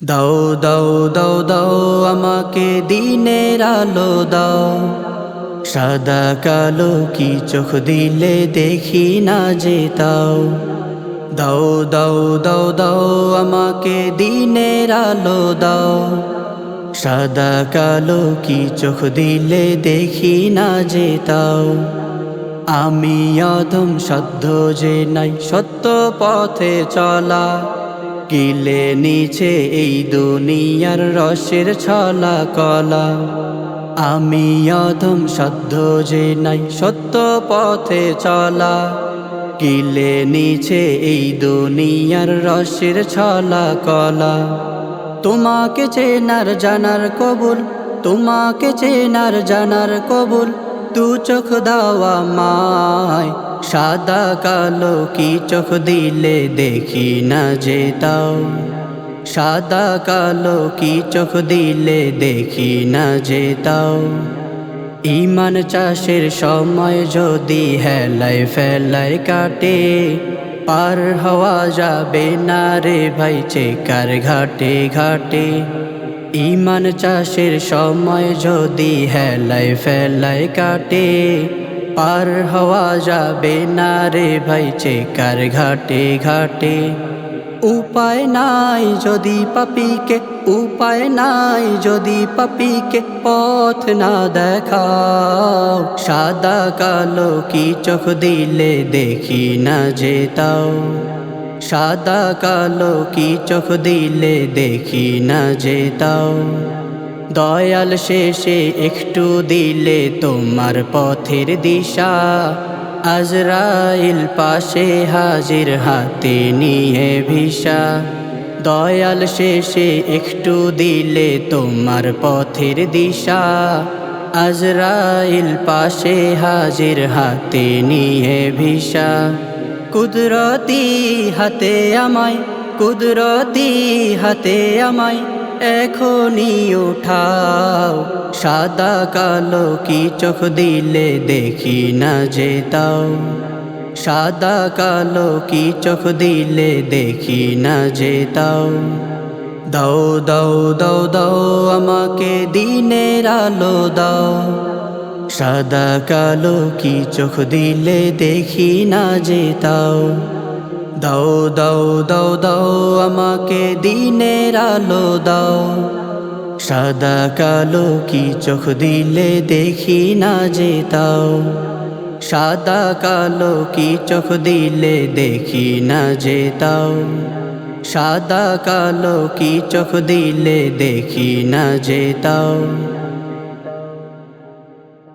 দাও দাও দাও দাও, আমাকে দিনের আলো দাও। সাদা কালো কি চোখ দিলে দেখি না যেতাও দাও দাও দাও দাও, আমাকে দিনের আলো দাও। সাদা কালো কি চোখ দিলে দেখি না যেতাও আমি অধম, সদ্য যে নাই, সত্য পথে চলা। গিলে নিচে এই দুনিয়ার রসের ছলা কলা। আমি অধম সদ্য যে নাই সত্য পথে চলা। গিলে নিচে এই দুনিয়ার রসের ছলা কলা। তোমাকে চেনার জানার কবুল, তোমাকে চেনার জানার কবুল। তু চোখ দাওয়া মায় সাদা কালো কি চোখ দিলে দেখি না যেতাও সাদা কালো কি চোখ দিলে দেখি না যেতাও ইমান চাষের সময় যদি হেলায় ফেলায় কাটে, পার হওয়া যাবে না রে ভাই, চেকার ঘাটে ঘাটে। ইমান চাষের সময় যদি হেলায় ফেলায় কাটে, পার হওয়া যাবে না রে ভাই চেকার ঘাটে ঘাটে। উপায় নাই যদি পাপিকে, উপায় নাই যদি পাপিকে পথ না দেখাও। সাদা কালো কি চোখ দিলে দেখি না যেতাও সাদা কালো কি চোখ দিলে দেখি না যেতাও দয়াল শেষে একটু দিলে তোমার পথের দিশা। আজরাইল পাশে হাজির হাতে নিয়ে ভিসা। দয়াল শেষে একটু দিলে তোমার পথের দিশা। আজরাইল পাশে হাজির হাতে নিয়ে ভিসা। কুদরতি হাতে আমায়, কুদরতি হাতে আমায়, এখনই উঠাও। সাদা কালো কি চোখ দিলে দেখি না যেতাও সাদা কালো কি চোখ দিলে দেখি না যেতাও দাও দাও দাও দাও, আমাকে দিনের আলো দাও। সাদা কালো কি চোখ দিলে দেখি না যেতাও দাও দাও দাও দাও, আমাকে দিনের আলো দাও। সাদা কালো কি চোখ দিলে দেখি না যেতাও সাদা কালো কি চোখ দিলে দেখি না যেতাও সাদা কালো কি চোখ দিলে দেখি না যেতাও